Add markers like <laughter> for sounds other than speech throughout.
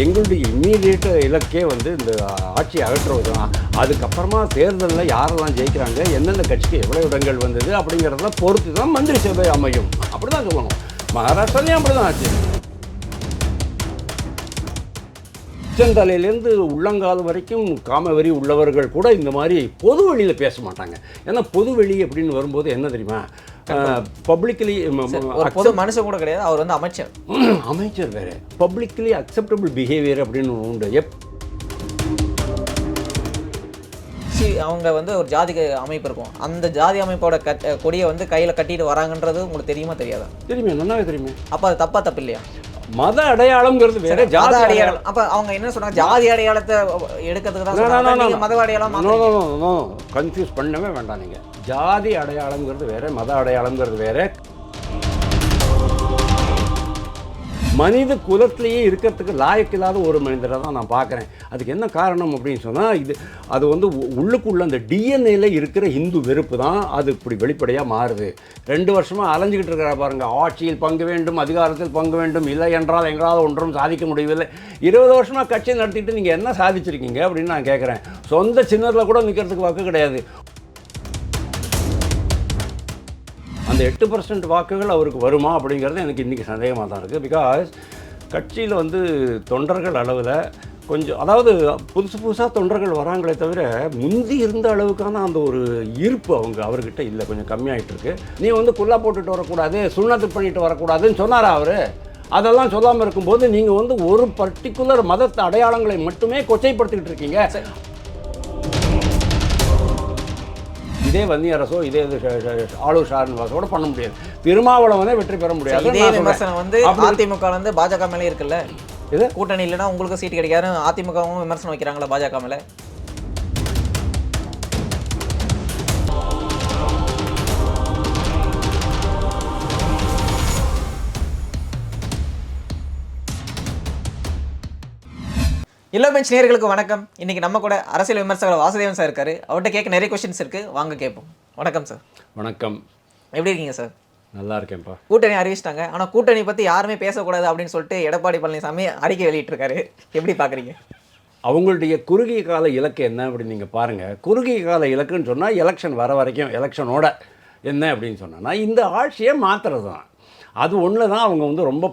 எங்களுடைய இம்மீடியட் இலக்கே வந்து இந்த ஆட்சி அகற்றுவது தான். அதுக்கப்புறமா தேர்தலில் யாரெல்லாம் ஜெயிக்கிறாங்க எந்தெந்த கட்சிக்கு எவ்வளோ இடங்கள் வந்தது அப்படிங்கிறத பொறுத்து தான் மந்திரி சபை அமையும். அப்படி தான் சொல்லணும். மகாராஷ்டிராலையும் அப்படி தான் ஆச்சு. உச்சந்தலையிலேருந்து உள்ளங்கால் வரைக்கும் காமவெறி உள்ளவர்கள் கூட இந்த மாதிரி பொது வெளியில் பேச மாட்டாங்க. ஏன்னா பொது வெளி அப்படின்னு வரும்போது என்ன தெரியுமா? பப்ளிக்கலி பொது மனுஷன் கூட கிடையாது அவர் வந்து அமைச்சர். <clears throat> அமைச்சர் வேறு. பப்ளிக்லி அக்செப்டபிள் பிஹேவியர் அப்படின்னு உண்டு. எப் சி அவங்க வந்து ஒரு ஜாதி அமைப்பு இருக்கும். அந்த ஜாதி அமைப்போட கட் கொடியை வந்து கையில் கட்டிட்டு வராங்கன்றது உங்களுக்கு தெரியுமா தெரியாதா? தெரியுமே நல்லாவே தெரியுமே. அப்போ அது தப்பா தப்பு இல்லையா? மத அடையாளம்ங்கிறது வேற ஜாதி அடையாளம். அப்ப அவங்க என்ன சொன்னாங்க? ஜாதி அடையாளத்தை எடுக்கிறதுக்கு தான் நீங்க. மத அடையாளம் கன்ஃபியூஸ் பண்ணவே வேண்டாம் நீங்கள் ஜாதி அடையாளம்ங்கிறது வேற மத அடையாளம்ங்கிறது வேற. மனித குலத்திலேயே இருக்கிறதுக்கு லாயக்கில்லாத ஒரு மனிதரை தான் நான் பார்க்குறேன். அதுக்கு என்ன காரணம் அப்படின்னு சொன்னால் இது அது வந்து உ- உள்ளுக்குள்ள அந்த டிஎன்ஏல இருக்கிற இந்து வெறுப்பு தான் அது இப்படி வெளிப்படையாக மாறுது. ரெண்டு வருஷமாக அலைஞ்சிக்கிட்டு இருக்கிற பாருங்கள் ஆட்சியில் பங்கு வேண்டும் அதிகாரத்தில் பங்கு வேண்டும் இல்லை என்றால் எங்களால் ஒன்றும் சாதிக்க முடியவில்லை. இருபது வருஷமாக கட்சி நடத்திட்டு நீங்கள் என்ன சாதிச்சிருக்கீங்க அப்படின்னு நான் கேட்குறேன். சொந்த சின்னத்தில் கூட நிற்கிறதுக்கு வாக்கு கிடையாது. அந்த எட்டு பர்சன்ட் வாக்குகள் அவருக்கு வருமா அப்படிங்கிறது எனக்கு இன்றைக்கி சந்தேகமாக தான் இருக்குது பிகாஸ் கட்சியில் வந்து தொண்டர்கள் அளவில் கொஞ்சம் அதாவது புதுசு புதுசாக தொண்டர்கள் வராங்களே தவிர முந்தி இருந்த அளவுக்கான அந்த ஒரு ஈர்ப்பு அவங்க அவர்கிட்ட இல்லை. கொஞ்சம் கம்மியாயிட்டு இருக்கு. நீ வந்து குல்லா போட்டுட்டு வரக்கூடாது சுண்ணத்து பண்ணிட்டு வரக்கூடாதுன்னு சொன்னாரா அவர்? அதெல்லாம் சொல்லாமல் இருக்கும்போது நீங்கள் வந்து ஒரு பர்டிகுலர் மதத்தை அடையாளங்களை மட்டுமே கொச்சைப்படுத்திக்கிட்டு இருக்கீங்க. இதே வன்னிய அரசோ இதே இது ஷ- ஷ- ஆளூர் ஷாரன்வாசோட பண்ண முடியாது திருமாவளவனே வெற்றி பெற முடியாது இதே. விமர்சனம் வந்து அதிமுக வந்து பாஜக மேலே இருக்குல்ல இது? கூட்டணி இல்லைன்னா உங்களுக்கு சீட் கிடைக்காது அதிமுகவும் விமர்சனம் வைக்கிறாங்களா பாஜக மேல இல்ல பெஞ்ச் நேயர்களுக்கு வணக்கம். இன்னைக்கு நம்ம கூட அரசியல் விமர்சகர் வாசுதேவன் சார் இருக்காரு. அவர்கிட்ட கேட்க நிறைய கொஸ்டின்ஸ் இருக்கு. வாங்க கேட்போம். வணக்கம் சார் வணக்கம். எப்படி இருக்கீங்க சார் நல்லா இருக்கேன்ப்பா. கூட்டணி அறிவிச்சிட்டாங்க. ஆனா கூட்டணி பத்தி யாருமே பேசக்கூடாது அப்படின்னு சொல்லிட்டு எடப்பாடி பழனிசாமி அறிக்கை வெளியிட்டிருக்காரு. எப்படி பாக்குறீங்க அவங்களுடைய குறுகிய கால இலக்கு என்ன அப்படின்னு நீங்கள் பாருங்கள் குறுகிய கால இலக்குன்னு சொன்னால் எலெக்ஷன் வர வரைக்கும் எலெக்ஷனோட என்ன அப்படின்னு சொன்னா இந்த ஆட்சியை மாற்றுறது தான் அது ஒன்று தான் அவங்க வந்து ரொம்ப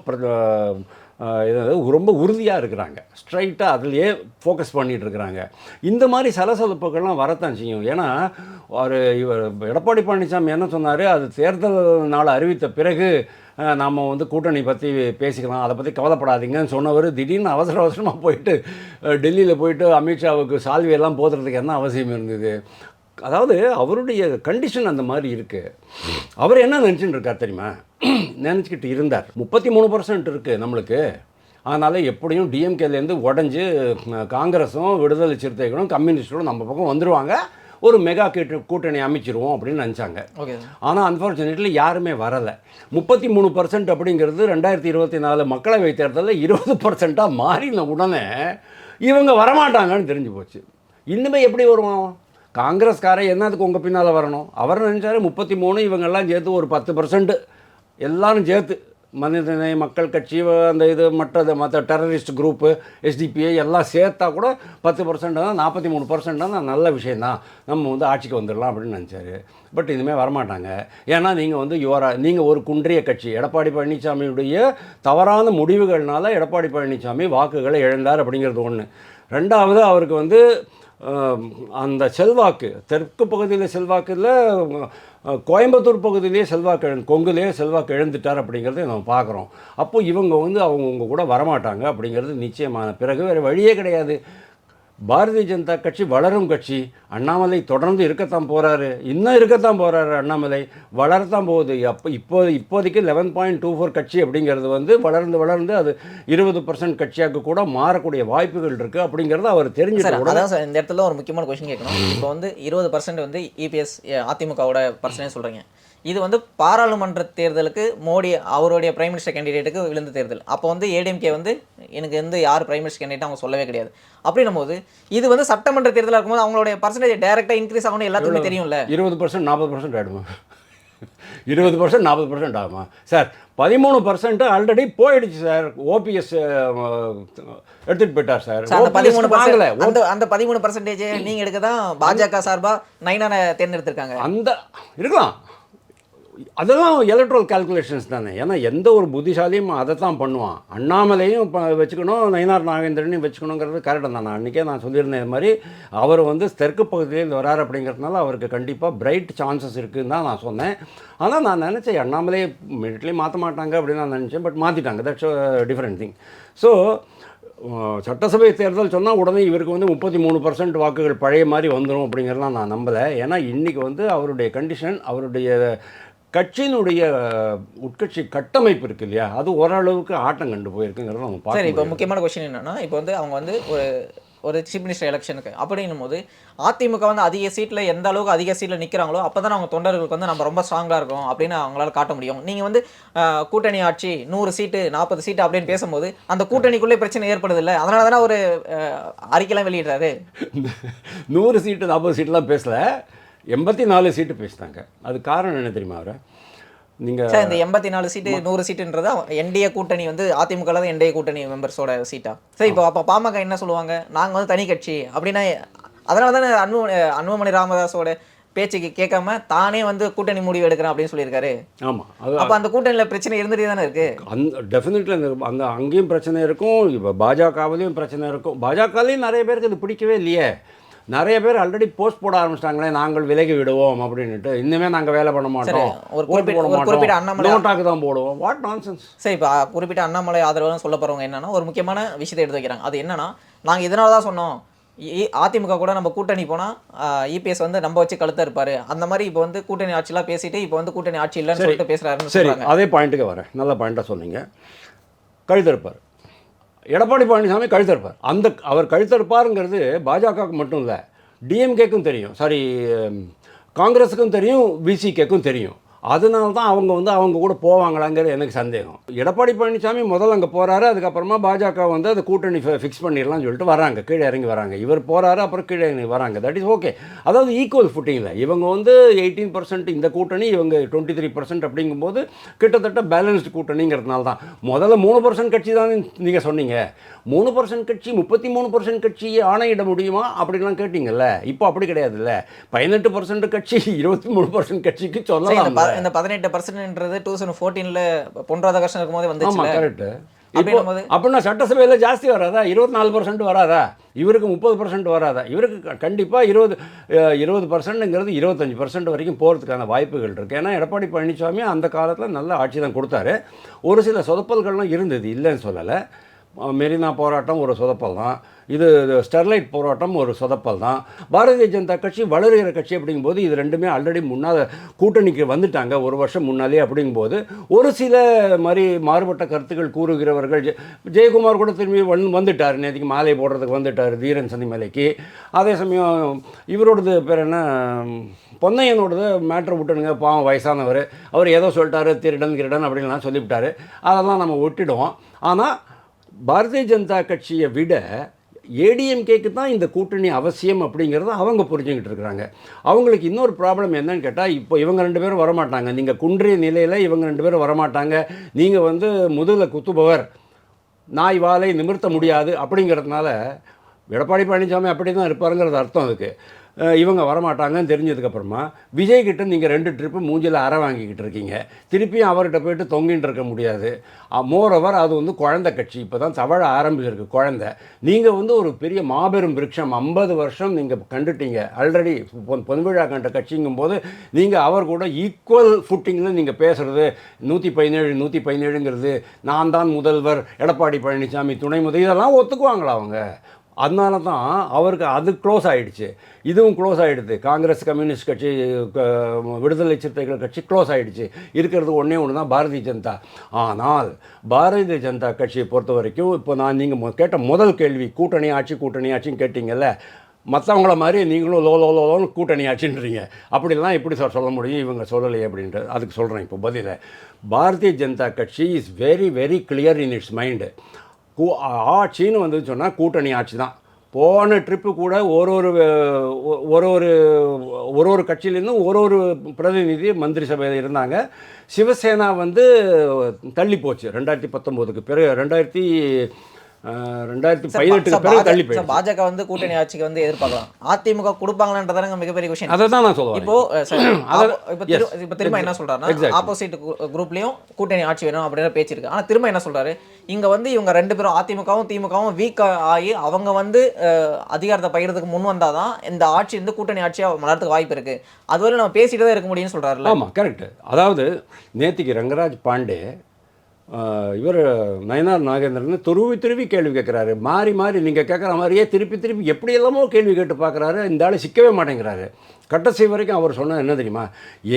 பிர- ரொம்ப உறுதியாக இருக்கிறாங்க. ஸ்ட்ரைட்டாக அதுலேயே ஃபோக்கஸ் பண்ணிகிட்டு இருக்கிறாங்க. இந்த மாதிரி சலசலப்புகள்லாம் வரத்தான் செய்யும். ஏன்னா ஒரு இவர் எடப்பாடி பழனிசாமி என்ன சொன்னார்? அது தேர்தல் நாள் அறிவித்த பிறகு நாம் வந்து கூட்டணி பற்றி பேசிக்கலாம். அதை பற்றி கவலைப்படாதீங்கன்னு சொன்னவர் திடீர்னு அவசர அவசரமாக போயிட்டு டெல்லியில் போயிட்டு அமித்ஷாவுக்கு சால்வியெல்லாம் போதுறதுக்கு என்ன அவசியம் இருந்தது? அதாவது அவருடைய கண்டிஷன் அந்த மாதிரி இருக்குது அவர் என்ன நினச்சிட்டு இருக்கார் தெரியுமா? <clears throat> நினச்சிக்கிட்டு இருந்தார். முப்பத்தி மூணு பர்சன்ட் இருக்குது நம்மளுக்கு. அதனால் எப்படியும் டிஎம்கேலேருந்து உடஞ்சி காங்கிரஸும் விடுதலை சிறுத்தைகளும் கம்யூனிஸ்டும் நம்ம பக்கம் வந்துடுவாங்க ஒரு மெகா கூட்ட கூட்டணி அமைச்சிருவோம் அப்படின்னு நினச்சாங்க. ஓகே. ஆனால் அன்ஃபார்ச்சுனேட்லி யாருமே வரலை. முப்பத்தி மூணு பர்சன்ட் அப்படிங்கிறது ரெண்டாயிரத்தி இருபத்தி நாலு மக்களவை தேர்தலில் இருபது பர்சண்ட்டாக மாறின உடனே இவங்க வரமாட்டாங்கன்னு தெரிஞ்சு போச்சு. இன்னுமே எப்படி வருவான் காங்கிரஸ்காரை என்னதுக்கு உங்கள் பின்னால் வரணும்? அவர் நினச்சாரு முப்பத்தி மூணு இவங்கெல்லாம் சேர்த்து ஒரு பத்து பர்சன்ட் எல்லாரும் சேர்த்து மனிதநேய மக்கள் கட்சி அந்த இது மற்றது மற்ற டெரரிஸ்ட் குரூப்பு எஸ்டிபிஐ எல்லாம் சேர்த்தா கூட பத்து பர்சன்ட் தான் நாற்பத்தி மூணு பர்சன்ட் தான் நல்ல விஷயந்தான் நம்ம வந்து ஆட்சிக்கு வந்துடலாம் அப்படின்னு நினச்சாரு. பட் இனிமேல் வரமாட்டாங்க. ஏன்னா நீங்கள் வந்து யுவரா நீங்கள் ஒரு குன்றிய கட்சி. எடப்பாடி பழனிசாமியுடைய தவறான முடிவுகள்னால எடப்பாடி பழனிசாமி வாக்குகளை இழந்தார் அப்படிங்கிறது ஒன்று ரெண்டாவது அவருக்கு வந்து அந்த செல்வாக்கு தெற்கு பகுதியில் செல்வாக்கில் கோயம்புத்தூர் பகுதியிலேயே செல்வாக்கு இழந்து கொங்குலேயே செல்வாக்கு இழந்துட்டார் அப்படிங்கிறத நம்ம பார்க்குறோம். அப்போது இவங்க வந்து அவங்கவுங்க கூட வரமாட்டாங்க அப்படிங்கிறது நிச்சயமான. பிறகு வேறு வழியே கிடையாது. பாரதிய ஜனதா கட்சி வளரும் கட்சி அண்ணாமலை தொடர்ந்து இருக்கத்தான் போகிறாரு இன்னும் இருக்கத்தான் போகிறாரு அண்ணாமலை. வளரத்தான் போகுது. அப்போ இப்போ இப்போதைக்கு லெவன் பாயிண்ட் டூ ஃபோர் கட்சி அப்படிங்கிறது வந்து வளர்ந்து வளர்ந்து அது இருபது பர்சன்ட் கட்சியாக கூட மாறக்கூடிய வாய்ப்புகள் இருக்குது அப்படிங்கிறத அவர் கூட அதான் சார் இந்த இடத்துல ஒரு முக்கியமான கொஸ்டின் கேட்கணும். இப்போ வந்து இருபது பர்சன்ட் வந்து இபிஎஸ் அதிமுகவோட பர்சன்டேஜ் சொல்கிறீங்க இது வந்து பாராளுமன்ற தேர்தலுக்கு மோடி அவருடைய பிரைம் மினிஸ்டர் கேண்டிடேட்டுக்கு விழுந்த தேர்தல். அப்போ வந்து ஏடிஎம்கே வந்து எனக்கு வந்து யார் பிரைம் மினிஸ்டர் கேண்டிடேட் அவங்க சொல்லவே கிடையாது. அப்படின்னும் போது இது வந்து சட்டமன்ற தேர்தலாக இருக்கும்போது அவங்களுடைய பர்சன்டேஜ் டைரெக்டாக இன்க்ரீஸ் ஆகணும் எல்லாத்துக்குமே தெரியும்ல. இருபது பர்சன்ட் நாற்பது பர்சன்ட் ஆகிடுமா <laughs> இருபது பர்சன்ட் நாற்பது பர்சன்ட் ஆகுமா? சார் பதிமூணு பர்சன்ட் ஆல்ரெடி போயிடுச்சு சார். ஓபிஎஸ் எடுத்துகிட்டு போயிட்டார் சார். அந்த பதிமூணு வாங்கல. அந்த அந்த பதிமூணு பர்சன்டேஜ் நீங்க எடுக்க தான் பாஜக சார்பா நைனான தேர்ந்தெடுத்திருக்காங்க. அந்த இருக்கலாம். அதெல்லாம் எலக்ட்ரல் கால்குலேஷன்ஸ் தானே. ஏன்னா எந்த ஒரு புத்திசாலியும் அதை தான் பண்ணுவான். அண்ணாமலையும் இப்போ வச்சுக்கணும் நயினார் நாகேந்திரனையும் வச்சுக்கணுங்கிறது கரெக்டாக தான். நான் அன்றைக்கே நான் சொல்லியிருந்தேன் இது மாதிரி அவர் வந்து தெற்கு பகுதியிலேருந்து வரார் அப்படிங்கிறதுனால அவருக்கு கண்டிப்பாக பிரைட் சான்சஸ் இருக்குதுன்னு தான் நான் சொன்னேன். ஆனால் நான் நினச்சேன் அண்ணாமலையை மினிட்லேயே மாற்ற மாட்டாங்க அப்படின்னு நான் நினச்சேன் பட் மாற்றிட்டாங்க தட்ஸ் டிஃப்ரெண்ட் திங் ஸோ சட்டசபை தேர்தல் சொன்னால் உடனே இவருக்கு வந்து முப்பத்தி மூணு பர்சன்ட் வாக்குகள் பழைய மாதிரி வந்துடும் அப்படிங்கிறதெல்லாம் நான் நம்பலை. ஏன்னா இன்றைக்கி வந்து அவருடைய கண்டிஷன் அவருடைய கட்சியினுடைய உட்கட்சி கட்டமைப்பு இருக்கு இல்லையா? அது ஓரளவுக்கு ஆட்டம் கண்டு போயிருக்குங்கிறத நம்ம சரி பார்க்க இப்போ முக்கியமான கொஸ்டின் என்னன்னா இப்போ வந்து அவங்க வந்து ஒரு ஒரு சீஃப் மினிஸ்டர் எலெக்ஷனுக்கு அப்படின்னும் போது அதிமுக வந்து அதிக சீட்டில் எந்த அளவுக்கு அதிக சீட்டில் நிற்கிறாங்களோ அப்போ தான் அவங்க தொண்டர்களுக்கு வந்து நம்ம ரொம்ப ஸ்ட்ராங்காக இருக்கும் அப்படின்னு அவங்களால காட்ட முடியும். நீங்கள் வந்து கூட்டணி ஆட்சி நூறு சீட்டு நாற்பது சீட்டு அப்படின்னு பேசும்போது அந்த கூட்டணிக்குள்ளே பிரச்சனை ஏற்படுது இல்லை? அதனால தானே ஒரு ஆஹ், அறிக்கைலாம் வெளியிடுறாரு? நூறு சீட்டு நாற்பது சீட்டுலாம் பேசல. எண்பத்தி நாலு சீட்டு பேசினாங்க அது காரணம் என்ன தெரியுமா அவரை? நீங்கள் சார் இந்த எண்பத்தி நாலு சீட்டு நூறு சீட்டுன்றது என்டிஏ கூட்டணி வந்து அதிமுக தான் என்டிஏ கூட்டணி மெம்பர்ஸோட சீட்டா. சரி இப்போ அப்போ பாமக என்ன சொல்லுவாங்க? நாங்கள் வந்து தனி கட்சி அப்படின்னா அதனால தானே அன்பு அன்புமணி ராமதாஸோட பேச்சுக்கு கேட்காம தானே வந்து கூட்டணி முடிவு எடுக்கிறேன் அப்படின்னு சொல்லியிருக்காரு. ஆமாம் அது அப்போ அந்த கூட்டணியில் பிரச்சனை இருந்துட்டே தானே இருக்கு? அந்த டெஃபினெட்லி அந்த அந்த அங்கேயும் பிரச்சனை இருக்கும் இப்போ பாஜகவிலையும் பிரச்சனை இருக்கும். பாஜகலையும் நிறைய பேருக்கு இது பிடிக்கவே இல்லையே. நிறைய பேர் ஆல்ரெடி போஸ்ட் போட ஆரம்பிச்சிட்டாங்களே நாங்கள் விலகி விடுவோம் அப்படின்ட்டு இன்னுமே நாங்கள் வேலை பண்ண மாட்டோம். ஒரு குறிப்பிட்ட- அண்ணாமலை- நோட்டாக்கு தான் போடுவோம். வாட் நான்சென்ஸ் சரி இப்போ குறிப்பிட்ட அண்ணாமலை ஆதரவுன்னு சொல்ல போகிறவங்க என்னன்னா ஒரு முக்கியமான விஷயத்தை எடுத்து வைக்கிறாங்க. அது என்னன்னா நாங்கள் இதனால தான் சொன்னோம். அதிமுக கூட நம்ம கூட்டணி போனால் இபிஎஸ் வந்து நம்ம வச்சு கழுத்தா இருப்பாரு. அந்த மாதிரி இப்போ வந்து கூட்டணி ஆட்சிலாம் பேசிட்டு இப்போ வந்து கூட்டணி ஆட்சி இல்லைன்னு சொல்லிட்டு பேசுறாருன்னு சரி அதே பாயிண்ட்டுக்கு வரேன். நல்ல பாயிண்ட்டாக சொன்னீங்க. கழுத்தறுப்பார் எடப்பாடி பழனிசாமி கழுத்தறுப்பார். அந்த அவர் கழுத்தறுப்பாருங்கிறது பாஜகவுக்கு மட்டும் இல்லை டிஎம்கேக்கும் தெரியும். சாரி காங்கிரஸுக்கும் தெரியும் விசிகேக்கும் தெரியும். அதனால தான் அவங்க வந்து அவங்க கூட போவாங்களாங்கிறது எனக்கு சந்தேகம். எடப்பாடி பழனிசாமி முதல்ல அங்கே போகிறாரு அதுக்கப்புறமா பாஜக வந்து அது கூட்டணி ஃபிக்ஸ் பண்ணிடலாம்னு சொல்லிட்டு வராங்க கீழே இறங்கி வராங்க. இவர் போகிறாரு அப்புறம் கீழே இறங்கி வராங்க. தட் இஸ் ஓகே அதாவது ஈக்குவல் ஃபுட்டிங்கில் இவங்க வந்து எயிட்டீன் பர்சன்ட் இந்த கூட்டணி இவங்க டுவெண்ட்டி த்ரீ பர்சன்ட் அப்படிங்கும்போது கிட்டத்தட்ட பேலன்ஸ்டு கூட்டணிங்கிறதுனால தான். முதல்ல மூணு பர்சன்ட் கட்சி தான் நீங்கள் சொன்னீங்க. மூணு பர்சன்ட் கட்சி முப்பத்தி மூணு பர்சன்ட் கட்சியை ஆணையிட முடியுமா அப்படின்லாம் கேட்டிங்கல்ல. இப்போ அப்படி கிடையாதுல்ல. பதினெட்டு பர்சன்ட் கட்சி இருபத்தி மூணு பர்சன்ட் கட்சிக்கு சொல்லலாம் இந்த பதினெட்டு பர்சன்ட்ன்றது டூ தௌசண்ட் ஃபோர்டீனில் பொன் ராதாகிருஷ்ணன் இருக்கும்போது வந்துச்சு கரெக்டு இப்போ அப்படின்னா சட்டசபையில் ஜாஸ்தி வராதா? இருபத்தி நாலு பர்சன்ட் வராதா? இவருக்கு முப்பது பர்சன்ட் வராதா? இவருக்கு கண்டிப்பாக இருபது இருபது பர்சன்ட்டுங்கிறது இருபத்தஞ்சி பர்சன்ட் வரைக்கும் போகிறதுக்கான வாய்ப்புகள் இருக்குது ஏன்னா எடப்பாடி பழனிசாமி அந்த காலத்தில் நல்ல ஆட்சி தான் கொடுத்தாரு. ஒரு சில சொதப்பல்கள்லாம் இருந்தது இல்லைன்னு சொல்லலை. மெரினா போராட்டம் ஒரு சொதப்பல் தான். இது ஸ்டெர்லைட் போராட்டம் ஒரு சொதப்பல் தான். பாரதிய ஜனதா கட்சி வளருகிற கட்சி அப்படிங்கும்போது இது ரெண்டுமே ஆல்ரெடி முன்னால் கூட்டணிக்கு வந்துட்டாங்க. ஒரு வருஷம் முன்னாலே அப்படிங்கும்போது ஒரு சில மாதிரி மாறுபட்ட கருத்துக்கள் கூறுகிறவர்கள் ஜெயக்குமார் கூட திரும்பி வந்து வந்துட்டார். நேற்றுக்கு மாலை போடுறதுக்கு வந்துட்டார் தீரன் சந்திமலைக்கு அதே சமயம் இவரோடது பேர் என்ன? பொன்னையனோடது மேட்ரு விட்டுடுங்க. பாவம் வயசானவர். அவர் ஏதோ சொல்லிட்டாரு திருடன் கிருடன் அப்படின்லாம் சொல்லிவிட்டாரு. அதெல்லாம் நம்ம விட்டுடுவோம் ஆனால் பாரதிய ஜனதா கட்சியை விட ஏடிஎம்கேக்கு தான் இந்த கூட்டணி அவசியம் அப்படிங்கிறத அவங்க புரிஞ்சுக்கிட்டு இருக்கிறாங்க. அவங்களுக்கு இன்னொரு ப்ராப்ளம் என்னன்னு கேட்டால் இப்போ இவங்க ரெண்டு பேரும் வரமாட்டாங்க. நீங்கள் குன்றிய நிலையில் இவங்க ரெண்டு பேரும் வரமாட்டாங்க. நீங்கள் வந்து முதுகில் குத்துபவர் நாய் வாலை நிமிர்த்த முடியாது அப்படிங்கிறதுனால எடப்பாடி பழனிசாமி அப்படி தான் இருப்பாருங்கிறது அர்த்தம் அதுக்கு. இவங்க வரமாட்டாங்கன்னு தெரிஞ்சதுக்கப்புறமா விஜய்கிட்ட நீங்கள் ரெண்டு ட்ரிப்பு மூஞ்சில் அற வாங்கிக்கிட்டு இருக்கீங்க. திருப்பியும் அவர்கிட்ட போயிட்டு தொங்கின்னு இருக்க முடியாது. மோரோவர் அது வந்து குழந்தை கட்சி. இப்போ தான் தவழ ஆரம்பிச்சிருக்கு குழந்தை. நீங்கள் வந்து ஒரு பெரிய மாபெரும் விருட்சம். ஐம்பது வருஷம் நீங்கள் கண்டுட்டீங்க. ஆல்ரெடி பொன்விழா கண்ட கட்சிங்கும் போது நீங்கள் அவர் கூட ஈக்குவல் ஃபுட்டிங்கில் நீங்கள் பேசுகிறது நூற்றி பதினேழு நூற்றி பதினேழுங்கிறது. நான் தான் முதல்வர் எடப்பாடி பழனிசாமி துணை முதல் இதெல்லாம் ஒத்துக்குவாங்களா அவங்க? அதனால தான் அவருக்கு அது க்ளோஸ் ஆகிடுச்சு இதுவும் க்ளோஸ் ஆகிடுது காங்கிரஸ் கம்யூனிஸ்ட் கட்சி விடுதலை சிறுத்தைகள் கட்சி க்ளோஸ் ஆகிடுச்சு இருக்கிறது ஒன்றே ஒன்று தான் பாரதிய ஜனதா. ஆனால் பாரதிய ஜனதா கட்சியை பொறுத்த வரைக்கும் இப்போ நான் நீங்கள் கேட்ட முதல் கேள்வி கூட்டணி ஆட்சி கூட்டணி ஆட்சின்னு கேட்டிங்கல்ல மற்றவங்கள மாதிரி நீங்களும் லோ லோ லோன்னு கூட்டணி ஆச்சுன்றீங்க அப்படிலாம் எப்படி சார் சொல்ல முடியும்? இவங்க சொல்லலையே அப்படின்ட்டு அதுக்கு சொல்கிறேன் இப்போ பதிலை. பாரதிய ஜனதா கட்சி is very very clear in its mind கூ ஆட்சின்னு வந்து சொன்னால் கூட்டணி ஆட்சி தான். போன ட்ரிப்பு கூட ஒரு ஒரு ஒரு ஒரு ஒரு ஒரு கட்சியிலேருந்தும் ஒரு ஒரு பிரதிநிதி மந்திரி சபையில் இருந்தாங்க. சிவசேனா வந்து தள்ளி போச்சு. ரெண்டாயிரத்தி பத்தொம்போதுக்கு பிறகு ரெண்டாயிரத்தி ரெண்டாயிரத்தி பதினெட்டுக்கு பிறகு தள்ளி போயிடுச்சு. பாஜக வந்து கூட்டணி ஆட்சிக்கு வந்து எதிர்பார்க்கலாம். அதிமுக கொடுப்பாங்களான்றதாங்க மிகப்பெரிய கொஸ்டின் அதை தான் நான் சொல்லுவேன் இப்போ <clears throat> திரும்ப என்ன சொல்றாருன்னா. ஆப்போசிட் குரூப்லயும் கூட்டணி ஆட்சி வேணும் அப்படின்ற பேச்சு இருக்கு. ஆனா திரும்ப என்ன சொல்றாரு? இங்கே வந்து இவங்க ரெண்டு பேரும் அதிமுகவும் திமுகவும் வீக் ஆகி அவங்க வந்து அதிகாரத்தை பகிர்றதுக்கு முன் வந்தாதான் இந்த ஆட்சி வந்து கூட்டணி ஆட்சியாக மலர்றதுக்கு வாய்ப்பு இருக்குது அதுவரை நம்ம பேசிகிட்டு தான் இருக்க முடியும்னு சொல்கிறாரு ஆமாம் கரெக்ட் அதாவது நேத்திக்கு ரங்கராஜ் பாண்டே இவர் நயனார் நாகேந்திரன் துருவி துருவி கேள்வி கேட்குறாரு. மாறி மாறி நீங்கள் கேட்குற மாதிரியே திருப்பி திருப்பி எப்படி எல்லாமோ கேள்வி கேட்டு பார்க்குறாரு. இந்த ஆள் சிக்கவே மாட்டேங்கிறாரு. கட்டசி வரைக்கும் அவர் சொன்னது என்ன தெரியுமா?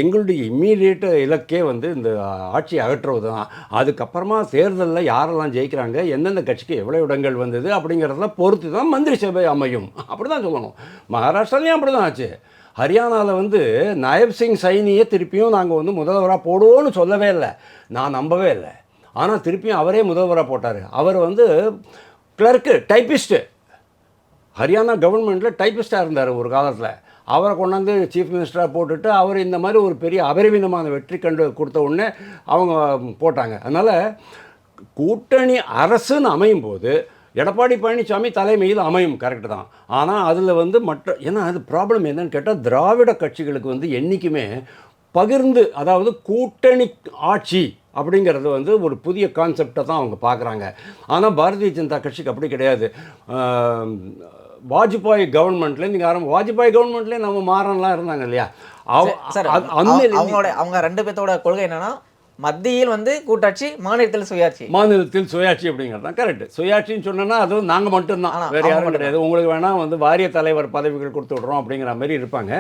எங்களுடைய இம்மீடியட் இலக்கே வந்து இந்த ஆட்சி அகற்றுவது தான் அதுக்கப்புறமா தேர்தலில் யாரெல்லாம் ஜெயிக்கிறாங்க எந்தெந்த கட்சிக்கு எவ்வளோ இடங்கள் வந்தது அப்படிங்கிறதெல்லாம் பொறுத்து தான் மந்திரி சபை அமையும். அப்படி தான் சொல்லணும். மகாராஷ்டிராலையும் அப்படி தான் ஆச்சு. ஹரியானாவில் வந்து நாயப் சிங் சைனியை திருப்பியும் நாங்கள் வந்து முதல்வராக போடுவோன்னு சொல்லவே இல்லை. நான் நம்பவே இல்லை. ஆனால் திருப்பியும் அவரே முதல்வராக போட்டார். அவர் வந்து கிளர்க்கு டைப்பிஸ்ட்டு ஹரியானா கவர்மெண்ட்டில் டைப்பிஸ்ட்டாக இருந்தார் ஒரு காலத்தில். அவரை கொண்டாந்து சீஃப் மினிஸ்டராக போட்டுட்டு அவர் இந்த மாதிரி ஒரு பெரிய அபரிமிதமான வெற்றி கண்டு கொடுத்த உடனே அவங்க போட்டாங்க. அதனால் கூட்டணி அரசுன்னு அமையும் போது எடப்பாடி பழனிசாமி தலைமையில் அமையும் கரெக்டு தான். ஆனால் அதில் வந்து மற்ற ஏன்னா அது ப்ராப்ளம் என்னன்னு கேட்டால் திராவிட கட்சிகளுக்கு வந்து என்றைக்குமே பகிர்ந்து அதாவது கூட்டணி ஆட்சி அப்படிங்கிறது வந்து ஒரு புதிய கான்செப்டை தான் அவங்க பார்க்குறாங்க. ஆனால் பாரதிய ஜனதா கட்சிக்கு அப்படி கிடையாது. வாஜ்பாய் கவர்மெண்ட்ல நீங்கள் ஆரம்ப வாஜ்பாய் கவர்மெண்ட்லேயே நம்ம மாறன்லாம் இருந்தாங்க இல்லையா? அவங்களோட அவங்க ரெண்டு பேர்த்தோட கொள்கை என்னன்னா மத்தியில் வந்து கூட்டாட்சி மாநிலத்தில் சுயாட்சி. மாநிலத்தில் சுயாட்சி அப்படிங்கிறது தான் கரெக்ட் சுயாட்சின்னு சொன்னோன்னா அது நாங்கள் மட்டும்தான். வேறு யாரும் கிடையாது. உங்களுக்கு வேணால் வந்து வாரிய தலைவர் பதவிகள் கொடுத்து விட்றோம் அப்படிங்கிற மாதிரி இருப்பாங்க.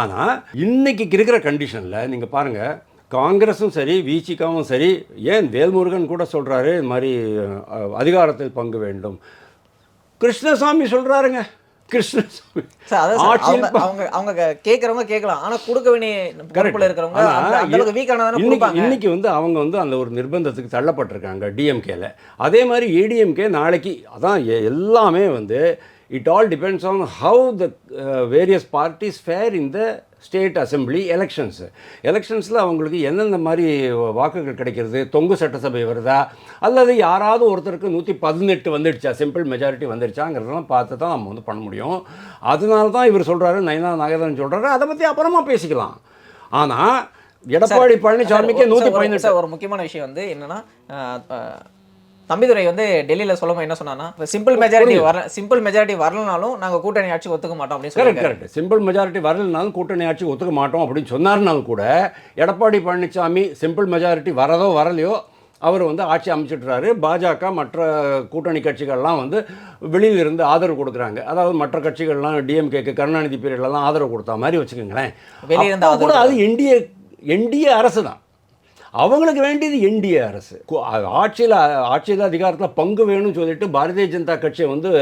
ஆனால் இன்னைக்கு இருக்கிற கண்டிஷனில் நீங்கள் பாருங்கள் காங்கிரஸும் சரி விசிகாவும் சரி ஏன் வேல்முருகன் கூட சொல்கிறாரு இது மாதிரி அதிகாரத்தில் பங்கு வேண்டும். கிருஷ்ணசாமி சொல்கிறாருங்க கிருஷ்ணசாமி. அவங்க அவங்க கேட்கறவங்க கேட்கலாம். ஆனா கொடுக்க வேண்டிய இருக்கிறவங்க இன்னைக்கு வந்து அவங்க வந்து அந்த ஒரு நிர்பந்தத்துக்கு தள்ளப்பட்டிருக்காங்க டிஎம்கேல அதே மாதிரி ஏடிஎம்கே நாளைக்கு அதான் எல்லாமே வந்து it all depends on how the various parties fare in the state assembly elections எலெக்ஷன்ஸில் அவங்களுக்கு எந்தெந்த மாதிரி வாக்குகள் கிடைக்கிறது? தொங்கு சட்டசபை வருதா? அல்லது யாராவது ஒருத்தருக்கு நூற்றி பதினெட்டு வந்துடுச்சா? சிம்பிள் மெஜாரிட்டி வந்துடுச்சாங்கிறதெல்லாம் பார்த்து தான் நம்ம வந்து பண்ண முடியும். அதனால தான் இவர் சொல்கிறாரு நயனா நாகேந்திரன் சொல்கிறாரு அதை பற்றி அப்புறமா பேசிக்கலாம். ஆனால் எடப்பாடி பழனிசாமிக்கு நூற்றி பதினெட்டு ஒரு முக்கியமான விஷயம் வந்து என்னன்னா தம்பிதுரை வந்து டெல்லியில சொல்லும்போது என்ன சொன்னான்னா சிம்பிள் மெஜாரிட்டி வர சிம்பிள் மெஜாரிட்டி வரலனாலும் நாங்க கூட்டணி ஆட்சி ஒத்துக்க மாட்டோம் அப்படின்னு கரெக்ட் சொல்லி கரெக்ட் சிம்பிள் மெஜாரிட்டி வரலனாலும் கூட்டணி ஆட்சி ஒத்துக்க மாட்டோம் அப்படின்னு சொன்னார்னாலும் கூட எடப்பாடி பழனிசாமி சிம்பிள் மெஜாரிட்டி வரதோ வரலையோ அவர் வந்து ஆட்சி அமைச்சிட்றாரு. பாஜக மற்ற கூட்டணி கட்சிகள்லாம் வந்து வெளியில இருந்து ஆதரவு கொடுக்குறாங்க. அதாவது மற்ற கட்சிகள்லாம் டிஎம்கேக்கு கருணாநிதி பீரியட்லலாம் ஆதரவு கொடுத்த மாதிரி வச்சுக்கோங்களேன். கூட அது என்டிஏ என்டிஏ அரசு தான். அவங்களுக்கு வேண்டியது என்டிஏ அரசு. ஆட்சியில் ஆட்சியில் அதிகாரத்தில் பங்கு வேணும்னு சொல்லிட்டு பாரதிய ஜனதா கட்சி வந்து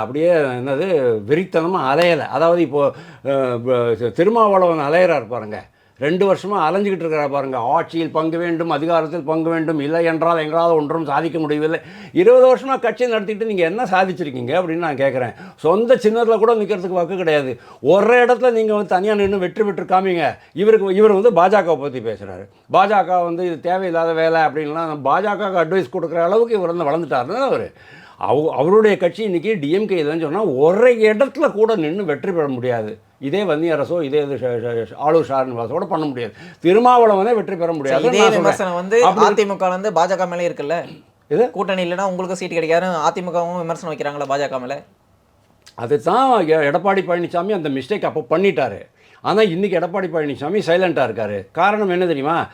அப்படியே என்னது வெறித்தனமாக அலையலை. அதாவது இப்போது திருமாவளவன் அலையிறார் பாருங்கள் ரெண்டு வருஷமாக அலைஞ்சிக்கிட்டு இருக்கிற பாருங்க. ஆட்சியில் பங்கு வேண்டும் அதிகாரத்தில் பங்கு வேண்டும் இல்லை என்றால் எங்களால் ஒன்றும் சாதிக்க முடியவில்லை. இருபது வருஷமாக கட்சி நடத்திட்டு நீங்கள் என்ன சாதிச்சிருக்கீங்க அப்படின்னு நான் கேட்குறேன் சொந்த சின்னத்தில் கூட நிற்கிறதுக்கு வாக்கு கிடையாது. ஒரு இடத்துல நீங்கள் வந்து தனியாக நின்று வெற்றி பெற்று காமிங்க இவருக்கு இவர் வந்து பாஜகவை பற்றி பேசுகிறாரு பாஜக வந்து இது தேவையில்லாத வேலை அப்படின்லாம் பாஜகவுக்கு அட்வைஸ் கொடுக்குற அளவுக்கு இவர் வந்து வளர்ந்துட்டாருன்னு அவர். அவ அவருடைய கட்சி இன்றைக்கி டிஎம்கே இல்லைன்னு சொன்னால் ஒரு இடத்துல கூட நின்று வெற்றி பெற முடியாது. இதே வன்னி அரசோ இதே இது ஷ- ஷ- ஷ- ஆளூர் ஷாரன்வாசோட பண்ண முடியாது. திருமாவளவனே வெற்றி பெற முடியாது. இதே. விமர்சனம் வந்து அதிமுக வந்து பாஜக மேலே இருக்குல்ல? இது? கூட்டணி இல்லைன்னா உங்களுக்கு சீட் கிடைக்காது. அதிமுகவும் விமர்சனம் வைக்கிறாங்களா பாஜக மேல? அதை தான் எ- எடப்பாடி பழனிசாமி அந்த மிஸ்டேக் அப்போ பண்ணிட்டாரு. ஆனால் இன்றைக்கி எடப்பாடி பழனிசாமி சைலண்ட்டாக இருக்காரு. காரணம் என்ன தெரியுமா?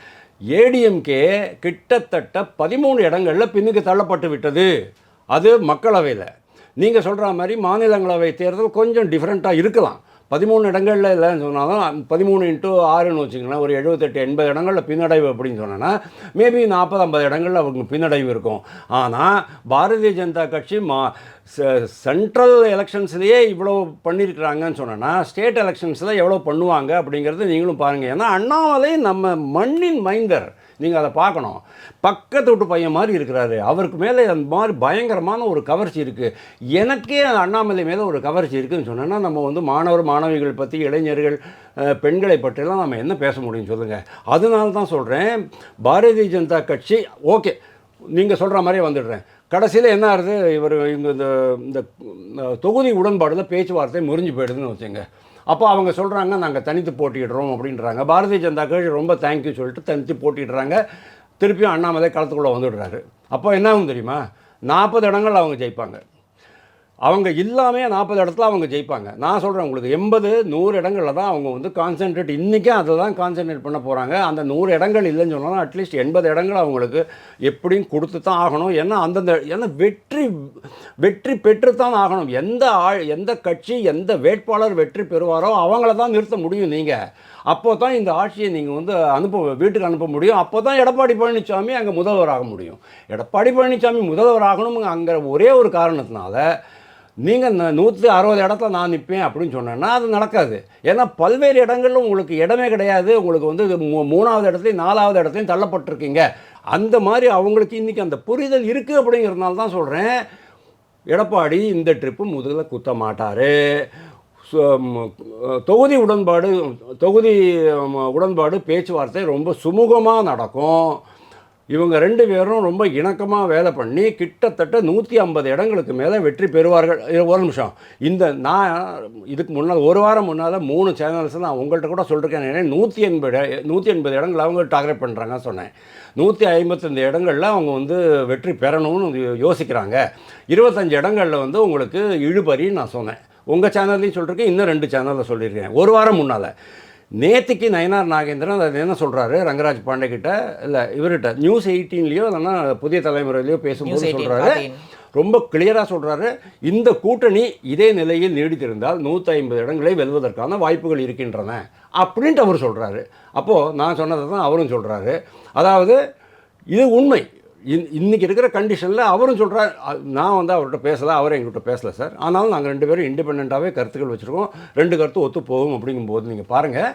ஏடிஎம்கே கிட்டத்தட்ட பதிமூணு இடங்களில் பின்னுக்கு தள்ளப்பட்டு விட்டது. அது மக்களவையில். நீங்கள் சொல்கிற மாதிரி மாநிலங்களவை தேர்தல் கொஞ்சம் டிஃப்ரெண்ட்டாக இருக்கலாம். பதிமூணு இடங்களில் இல்லைன்னு சொன்னாலும் பதிமூணு இன்ட்டு ஆறுன்னு வச்சுக்கலாம் ஒரு எழுபத்தெட்டு எண்பது இடங்களில் பின்னடைவு அப்படின்னு சொன்னோன்னா மேபி நாற்பது ஐம்பது இடங்களில் அவங்க பின்னடைவு இருக்கும். ஆனால் பாரதிய ஜனதா கட்சி மா சென்ட்ரல் எலெக்ஷன்ஸ்லேயே இவ்வளோ பண்ணியிருக்கிறாங்கன்னு சொன்னோன்னா ஸ்டேட் எலெக்ஷன்ஸில் எவ்வளோ பண்ணுவாங்க அப்படிங்கிறது நீங்களும் பாருங்கள் ஏன்னா அண்ணாமலை நம்ம மண்ணின் மைந்தர். நீங்கள் அதை பார்க்கணும். பக்கத்து வீட்டு பையன் மாதிரி இருக்கிறாரு. அவருக்கு மேலே அந்த மாதிரி பயங்கரமான ஒரு கவர்ச்சி இருக்குது எனக்கே அண்ணாமலை மேலே ஒரு கவர்ச்சி இருக்குதுன்னு சொன்னேன்னா நம்ம வந்து மாணவர் மாணவிகள் பற்றி இளைஞர்கள் பெண்களை பற்றியெல்லாம் நம்ம என்ன பேச முடியும்னு சொல்லுங்கள் அதனால தான் சொல்கிறேன் பாரதிய ஜனதா கட்சி ஓகே. நீங்கள் சொல்கிற மாதிரியே வந்துடுறேன். கடைசியில் என்ன ஆகுது? இவர் இந்த இந்த இந்த தொகுதி உடன்பாடில் பேச்சுவார்த்தை முறிஞ்சு போயிடுதுன்னு வச்சுங்க அப்போ அவங்க சொல்கிறாங்க நாங்கள் தனித்து போட்டிடுறோம் அப்படின்றாங்க. பாரதிய ஜனதா கட்சி ரொம்ப தேங்க்யூ சொல்லிட்டு தனித்து போட்டிடுறாங்க திருப்பியும் அண்ணாமலை களத்துக்குள்ளே வந்துடுறாரு. அப்போ என்ன ஆகும் தெரியுமா? நாற்பது இடங்கள் அவங்க ஜெயிப்பாங்க. அவங்க இல்லாமே நாற்பது இடத்துல அவங்க ஜெயிப்பாங்க. நான் சொல்கிறேன் உங்களுக்கு எண்பது நூறு இடங்களில் தான் அவங்க வந்து கான்சென்ட்ரேட் இன்றைக்கும் அதை தான் கான்சென்ட்ரேட் பண்ண போகிறாங்க அந்த நூறு இடங்கள் இல்லைன்னு சொன்னாலும் அட்லீஸ்ட் எண்பது இடங்கள் அவங்களுக்கு எப்படியும் கொடுத்து தான் ஆகணும். ஏன்னா அந்தந்த ஏன்னா வெற்றி வெற்றி பெற்று தான் ஆகணும். எந்த ஆள் எந்த கட்சி எந்த வேட்பாளர் வெற்றி பெறுவாரோ அவங்கள தான் நிறுத்த முடியும் நீங்கள் அப்போ தான் இந்த ஆட்சியை நீங்கள் வந்து அனுப்ப வீட்டுக்கு அனுப்ப முடியும். அப்போ தான் எடப்பாடி பழனிசாமி அங்கே முதல்வராக முடியும். எடப்பாடி பழனிசாமி முதல்வர் அங்கே ஒரே ஒரு காரணத்தினால நீங்கள் நூற்றி அறுபது இடத்துல நான் நிற்பேன் அப்படின்னு சொன்னேன்னா அது நடக்காது. ஏன்னா பல்வேறு இடங்களில் உங்களுக்கு இடமே கிடையாது. உங்களுக்கு வந்து மூணாவது இடத்துலையும் நாலாவது இடத்துலையும் தள்ளப்பட்டிருக்கீங்க. அந்த மாதிரி அவங்களுக்கு இன்றைக்கி அந்த புரிதல் இருக்குது அப்படிங்கிறதுனால தான் சொல்கிறேன் எடப்பாடி இந்த ட்ரிப்பு முதுகில் குத்த மாட்டார். தொகுதி உடன்பாடு தொகுதி உடன்பாடு பேச்சுவார்த்தை ரொம்ப சுமூகமாக நடக்கும். இவங்க ரெண்டு பேரும் ரொம்ப இணக்கமாக வேலை பண்ணி கிட்டத்தட்ட நூற்றி ஐம்பது இடங்களுக்கு மேலே வெற்றி பெறுவார்கள். இரு, ஒரு நிமிஷம். இந்த நான் இதுக்கு முன்னால் ஒரு வாரம் முன்னால் மூணு சேனல்ஸ் நான் உங்கள்கிட்ட கூட சொல்லியிருக்கேன் நூற்றி எண்பது நூற்றி எண்பது இடங்கள் அவங்க டார்கெட் பண்ணுறாங்க சொன்னேன். நூற்றி ஐம்பத்தஞ்சு இடங்களில் அவங்க வந்து வெற்றி பெறணும்னு யோசிக்கிறாங்க. இருபத்தஞ்சு இடங்களில் வந்து உங்களுக்கு இழுபறின்னு நான் சொன்னேன். உங்கள் சேனல்லையும் சொல்லியிருக்கேன் இன்னும் ரெண்டு சேனலில் சொல்லியிருக்கேன். ஒரு வாரம் முன்னால். நேத்திக்கு நயனார் நாகேந்திரன் அது என்ன சொல்கிறாரு ரங்கராஜ் பாண்டே கிட்ட இல்லை இவர்கிட்ட நியூஸ் எயிட்டீன்லேயோ இல்லைன்னா புதிய தலைமுறையிலையோ பேசும்போது சொல்கிறாரு. ரொம்ப கிளியராக சொல்கிறாரு இந்த கூட்டணி இதே நிலையில் நீடித்திருந்தால் நூற்றி ஐம்பது இடங்களை வெல்வதற்கான வாய்ப்புகள் இருக்கின்றன அப்படின்ட்டு அவர் சொல்கிறாரு அப்போது நான் சொன்னதை தான் அவரும் சொல்கிறாரு அதாவது இது உண்மை. இன் இன்னைக்கு இருக்கிற கண்டிஷனில் அவரும் சொல்கிறார் நான் வந்து அவர்கிட்ட பேசலை அவர் எங்கள்கிட்ட பேசலை சார். ஆனாலும் நாங்கள் ரெண்டு பேரும் இண்டிபெண்ட்டாகவே கருத்துக்கள் வச்சுருக்கோம். ரெண்டு கருத்து ஒத்து போகும் அப்படிங்கும்போது நீங்கள் பாருங்கள்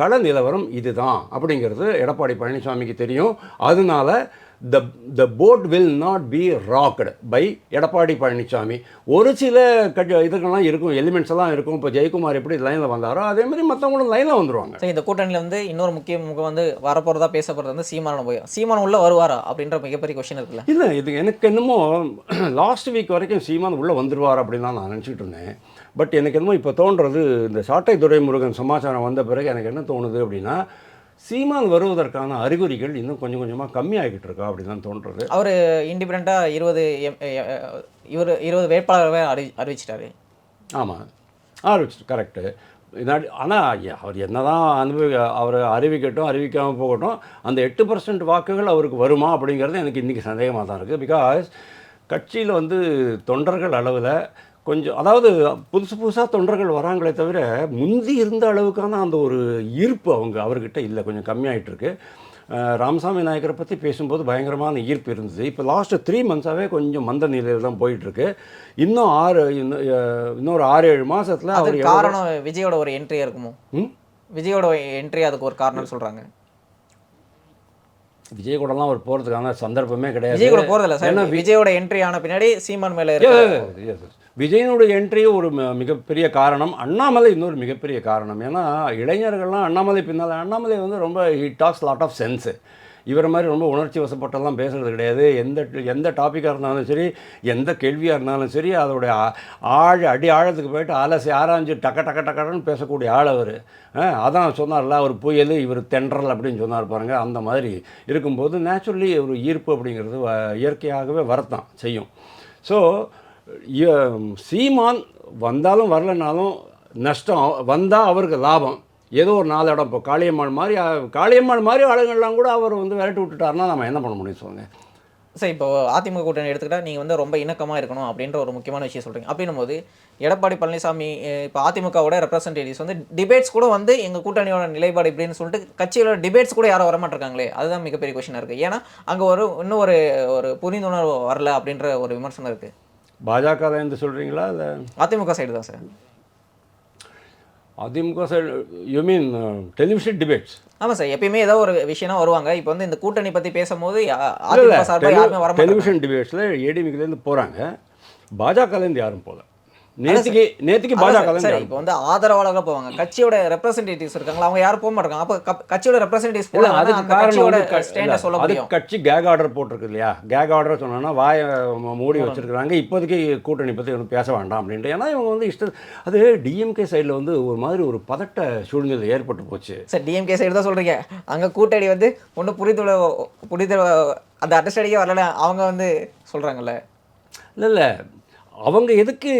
கள நிலவரம் இதுதான் அப்படிங்கிறது எடப்பாடி பழனிசாமிக்கு தெரியும். அதனால the the boat will not be rocked by Edappadi Palaniswami. ஒரு சில கட்சி இதுக்கெல்லாம் இருக்கும் எலிமெண்ட்ஸ் எல்லாம் இருக்கும். இப்போ ஜெயக்குமார் எப்படி லைனில் வந்தாரோ அதே மாதிரி மற்றவங்களும் லைனில் வந்துருவாங்க. சரி இந்த கூட்டணியில் வந்து இன்னொரு முக்கிய முகம் வந்து வரப்போகிறதா பேச போகிறது வந்து சீமானம் போய் சீமானம் உள்ள வருவாரா? அப்படின்ற மிகப்பெரிய கொஸ்டின் இருக்குல்ல. இல்லை இது எனக்கு என்னமோ லாஸ்ட் வீக் வரைக்கும் சீமான் உள்ளே வந்துருவார் அப்படின்னு தான் நான் நினச்சிட்டு இருந்தேன். பட் எனக்கு என்னமோ இப்போ தோன்றது இந்த சாட்டை துரைமுருகன் சமாச்சாரம் வந்த பிறகு எனக்கு என்ன தோணுது அப்படின்னா சீமான் வருவதற்கான அறிகுறிகள் இன்னும் கொஞ்சம் கொஞ்சமாக கம்மியாகிட்டு இருக்கா அப்படின்னு தான் தோன்றது. அவர் இண்டிபெண்ட்டாக இருபது இவர் இருபது வேட்பாளர்களை அறி அறிவிச்சிட்டாரு. ஆமாம் ஆரம்பிச்சிட்டு கரெக்டு ஆனால் அவர் என்ன தான் அனுபவி அவர் அறிவிக்கட்டும் அறிவிக்காமல் போகட்டும் அந்த எட்டு பர்சன்ட் வாக்குகள் அவருக்கு வருமா அப்படிங்கிறது எனக்கு இன்றைக்கி சந்தேகமாக தான் இருக்குது பிகாஸ் கட்சியில் வந்து தொண்டர்கள் அளவில் கொஞ்சம் அதாவது புதுசு புதுசாக தொண்டர்கள் வராங்களே தவிர முந்தி இருந்த அளவுக்கான அந்த ஒரு ஈர்ப்பு அவங்க அவர்கிட்ட இல்லை கொஞ்சம் கம்மியாயிட்டு இருக்கு அஹ் ராமசாமி நாயக்கரை பற்றி பேசும்போது பயங்கரமான ஈர்ப்பு இருந்தது இப்போ லாஸ்ட்டு த்ரீ மந்த்ஸாகவே கொஞ்சம் மந்த நிலையில் தான் போயிட்டுருக்கு இன்னும் ஆறு இன்னொரு ஆறு ஏழு மாதத்தில் அவர் காரணம் விஜயோட ஒரு என்ட்ரியா இருக்குமோ? விஜயோட என்ட்ரி அதுக்கு ஒரு காரணம்னு சொல்றாங்க விஜய் கூடலாம் அவர் போகிறதுக்கான சந்தர்ப்பமே கிடையாது விஜய் கூட போறதில்ல ஏன்னா விஜயோட என்ட்ரி ஆன பின்னாடி சீமான் மேல இருக்க. விஜயனுடைய என்ட்ரியும் ஒரு மிகப்பெரிய காரணம். அண்ணாமலை இன்னொரு மிகப்பெரிய காரணம். ஏன்னா இளைஞர்கள்லாம் அண்ணாமலை பின்னால் அண்ணாமலை வந்து ரொம்ப he talks lot of sense இவரை மாதிரி ரொம்ப உணர்ச்சி வசப்பட்டெல்லாம் பேசுகிறது கிடையாது. எந்த எந்த டாப்பிக்காக இருந்தாலும் சரி எந்த கேள்வியாக இருந்தாலும் சரி அதோடைய ஆழ அடி ஆழத்துக்கு போயிட்டு அலசி ஆராய்ஞ்சு டக்க டக்க டக்கன்னு பேசக்கூடிய ஆள் அவர். அதான் சொன்னார்ல அவர் புயல் இவர் தென்றல் அப்படின்னு சொன்னார் பாருங்கள் அந்த மாதிரி இருக்கும்போது நேச்சுரலி ஒரு ஈர்ப்பு அப்படிங்கிறது வ- இயற்கையாகவே வரத்தான் செய்யும். ஸோ சீமான் வந்தாலும் வரலனாலும் நஷ்டம் வந்தால் அவருக்கு லாபம். ஏதோ ஒரு நாலு இடம் இப்போ காளியம்மாள் மாதிரி காளியம்மாள் மாதிரி ஆளுங்கள்லாம் கூட அவர் வந்து விரட்டி விட்டுட்டாருன்னா நம்ம என்ன பண்ண முடியும் சொல்லுங்க. சார் இப்போ அதிமுக கூட்டணி எடுத்துக்கிட்டால் நீங்கள் வந்து ரொம்ப இணக்கமாக இருக்கணும் அப்படின்ற ஒரு முக்கியமான விஷயம் சொல்கிறீங்க அப்படின்னும் போது எடப்பாடி பழனிசாமி இப்போ அதிமுகவோட ரெப்ரசன்டேட்டிவ்ஸ் வந்து டிபேட்ஸ் கூட வந்து எங்கள் கூட்டணியோட நிலைப்பாடு இப்படின்னு சொல்லிட்டு கட்சியோட டிபேட்ஸ் கூட யாரும் வரமாட்டிருக்காங்களே? அதுதான் மிகப்பெரிய கொஷினாக இருக்குது ஏன்னா அங்கே ஒரு இன்னும் ஒரு ஒரு புரிந்துணர்வு வரல அப்படின்ற ஒரு விமர்சனம் இருக்குது பாஜகலேருந்து சொல்கிறீங்களா இல்லை? அதிமுக சைடு தான் sir AIADMK side you mean television debates ஆமா சார் எப்பயுமே ஏதோ ஒரு விஷயம்னா வருவாங்க. இப்போ வந்து இந்த கூட்டணி பத்தி பேசும்போது அதிமுக சார்பாக யாருமே வர டெலிவிஷன் டிபேட்ஸில் ஏடிமிக்கிலேருந்து போகிறாங்க பாஜகலேருந்து யாரும் போகல. நேற்றுக்கு நேற்றுக்கு அதான் சார், இப்போ வந்து ஆதரவாளர்கள் போவாங்க. கட்சியோட ரெப்ரசன்டேட்டிவ்ஸ் இருக்காங்களா? அவங்க யாரும் போக மாட்டாங்க? அப்போ கட்சியோட ரெப்ரசன்டேட்டிவ்ஸ் போனாங்க அதுக்கு கட்சியோட ஸ்டாண்ட சொல்ல முடியும். கட்சி கேக் ஆர்டர் போட்டிருக்கு இல்லையா? கேக் ஆர்டர் சொன்னா வாய மூடி வச்சிருக்காங்க இப்போதைக்கு கூட்டணி பற்றி ஒன்றும் பேச வேண்டாம் அப்படின்ட்டு. ஏன்னா இவங்க வந்து இஷ்ட அது டிஎம்கே சைடில் வந்து ஒரு மாதிரி ஒரு பதட்ட சூழ்நிலை ஏற்பட்டு போச்சு. சார் டிஎம்கே சைடு தான் சொல்றீங்க. அங்க கூட்டணி வந்து ஒன்றும் புரிதுள புரிதல் அந்த அண்டர்ஸ்டாண்டிங்கே வரல. அவங்க வந்து சொல்றாங்கல்ல. இல்லை இல்லை. அவங்க எதுக்கு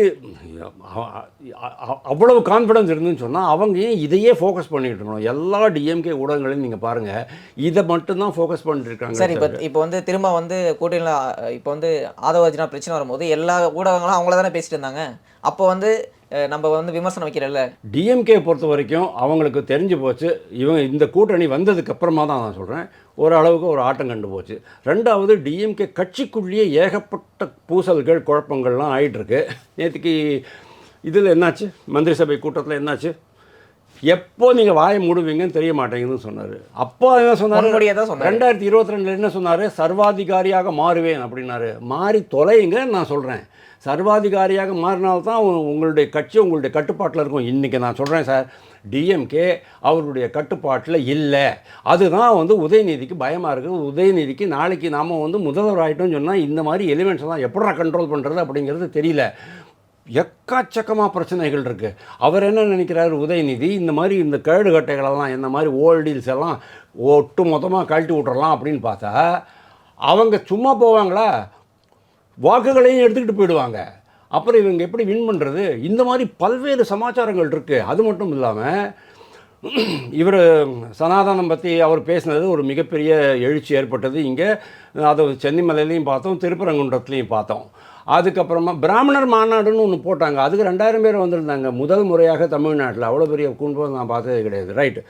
அவ்வளவு கான்ஃபிடன்ஸ் இருந்துன்னு சொன்னால் அவங்க ஏன் இதையே ஃபோக்கஸ் பண்ணிட்டு இருக்கணும்? எல்லா டிஎம்கே ஊடகங்களையும் நீங்கள் பாருங்கள் இதை மட்டும்தான் ஃபோக்கஸ் பண்ணிட்டு இருக்காங்க சார் இப்போ இப்போ வந்து திரும்ப வந்து கூட்டணியில் இப்போ வந்து ஆதவர்ஜினா பிரச்சனை வரும்போது எல்லா ஊடகங்களும் அவங்கள தானே பேசிட்டு இருந்தாங்க. அப்போ வந்து நம்ம வந்து விமர்சனம் வைக்கிறல்ல டிஎம்கே பொறுத்த வரைக்கும் அவங்களுக்கு தெரிஞ்சு போச்சு. இவங்க இந்த கூட்டணி வந்ததுக்கு அப்புறமா தான் நான் சொல்கிறேன் ஓரளவுக்கு ஒரு ஆட்டம் கண்டு போச்சு. ரெண்டாவது டிஎம்கே கட்சிக்குள்ளேயே ஏகப்பட்ட பூசல்கள் குழப்பங்கள்லாம் ஆயிட்டுருக்கு நேற்றுக்கு இதில் என்னாச்சு? மந்திரி சபை கூட்டத்தில் என்னாச்சு? எப்போ நீங்கள் வாயை மூடுவீங்கன்னு தெரிய மாட்டேங்குதுன்னு சொன்னார். அப்போ என்ன சொன்னார். ரெண்டாயிரத்தி இருபத்தி ரெண்டில் என்ன சொன்னார்? சர்வாதிகாரியாக மாறுவேன் அப்படின்னாரு. மாறி தொலைங்க நான் சொல்கிறேன் சர்வாதிகாரியாக மாறினால்தான் உங்களுடைய கட்சி உங்களுடைய கட்டுப்பாட்டில் இருக்கும். இன்றைக்கி நான் சொல்கிறேன் சார் டிஎம்கே அவருடைய கட்டுப்பாட்டில் இல்லை. அதுதான் வந்து உதயநிதிக்கு பயமாக இருக்குது. உதயநிதிக்கு நாளைக்கு நாம் வந்து முதல்வர் ஆகிட்டோம்னு சொன்னால் இந்த மாதிரி எலிமெண்ட்ஸ் எல்லாம் எப்படா கண்ட்ரோல் பண்ணுறது அப்படிங்கிறது தெரியல. எக்காச்சக்கமாக பிரச்சனைகள் இருக்குது அவர் என்ன நினைக்கிறாரு உதயநிதி இந்த மாதிரி இந்த கேடு கட்டைகளெல்லாம் இந்த மாதிரி ஓல்டீல்ஸ் எல்லாம் ஒட்டு மொத்தமாக கழட்டி விட்றலாம் அப்படின்னு பார்த்தா அவங்க சும்மா போவாங்களா? வாக்குகளையும் எடுத்துக்கிட்டு போயிடுவாங்க. அப்புறம் இவங்க எப்படி வின் பண்ணுறது இந்த மாதிரி பல்வேறு சமாச்சாரங்கள் இருக்குது அது மட்டும் இல்லாமல் இவர் சனாதனம் பற்றி அவர் பேசினது ஒரு மிகப்பெரிய எழுச்சி ஏற்பட்டது. இங்கே அதை சென்னிமலையிலையும் பார்த்தோம் திருப்பரங்குன்றத்துலையும் பார்த்தோம். அதுக்கப்புறமா பிராமணர் மாநாடுன்னு ஒன்று போட்டாங்க. அதுக்கு ரெண்டாயிரம் பேர் வந்திருந்தாங்க. முதல் முறையாக தமிழ்நாட்டில். அவ்வளோ பெரிய குன்பம் நான் பார்த்ததே கிடையாது. ரைட்டு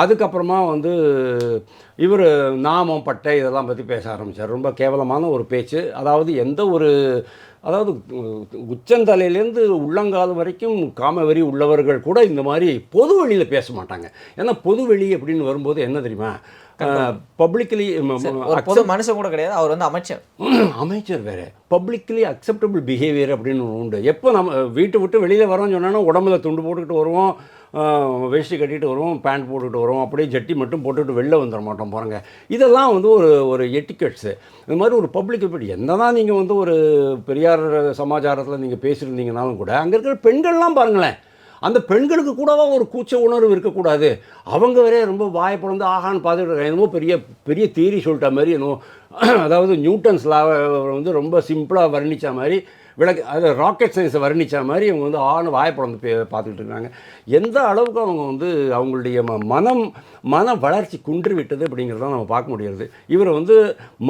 அதுக்கப்புறமா வந்து இவர் நாமம் பட்டை இதெல்லாம் பற்றி பேச ஆரம்பித்தார் ரொம்ப கேவலமான ஒரு பேச்சு. அதாவது எந்த ஒரு அதாவது உச்சந்தலையிலேருந்து உள்ளங்கால் வரைக்கும் காமவெறி உள்ளவர்கள் கூட இந்த மாதிரி பொது வெளியில் பேச மாட்டாங்க. ஏன்னா பொது வெளி அப்படின்னு வரும்போது என்ன தெரியுமா? பப்ளிக்லி பொது மனுஷன் கூட கிடையாது அவர் வந்து அமைச்சர். <clears throat> அமைச்சர் வேறு. பப்ளிக்லி அக்செப்டபிள் பிஹேவியர் அப்படின்னு ஒன்று உண்டு. எப்போ நம்ம வீட்டை விட்டு வெளியில் வரோம்னு சொன்னோன்னா உடம்புல துண்டு போட்டுக்கிட்டு வருவோம் வேஷ்டி கட்டிட்டு வருவோம் பேண்ட் போட்டுக்கிட்டு வருவோம் அப்படியே ஜட்டி மட்டும் போட்டுக்கிட்டு வெளில வந்துட மாட்டோம் பாருங்க. இதெல்லாம் வந்து ஒரு ஒரு எட்டிக்கெட்ஸு இந்த மாதிரி ஒரு பப்ளிக் இப்படி என்னதான் நீங்கள் வந்து ஒரு பெரியார் சமாச்சாரத்தில் நீங்கள் பேசியிருந்தீங்கனாலும் கூட அங்கே இருக்கிற பெண்கள்லாம் பாருங்களேன் அந்த பெண்களுக்கு கூடவா ஒரு கூச்ச உணர்வு இருக்கக்கூடாது அவங்க வரைய ரொம்ப வாயை ஆகான்னு பார்த்துட்டு இருக்காங்க. என்னமோ பெரிய பெரிய தியரி சொல்லிட்ட மாதிரி என்னோ அதாவது நியூட்டன்ஸ்லாவை வந்து ரொம்ப சிம்பிளாக வர்ணித்த மாதிரி விளக்கு அது ராக்கெட் சயின்ஸை வர்ணித்த மாதிரி அவங்க வந்து ஆணு வாயை பார்த்துக்கிட்டு இருக்காங்க. எந்த அளவுக்கு அவங்க வந்து அவங்களுடைய ம மனம் மன வளர்ச்சி குன்று விட்டது அப்படிங்கிறத நம்ம பார்க்க முடியாது இவர் வந்து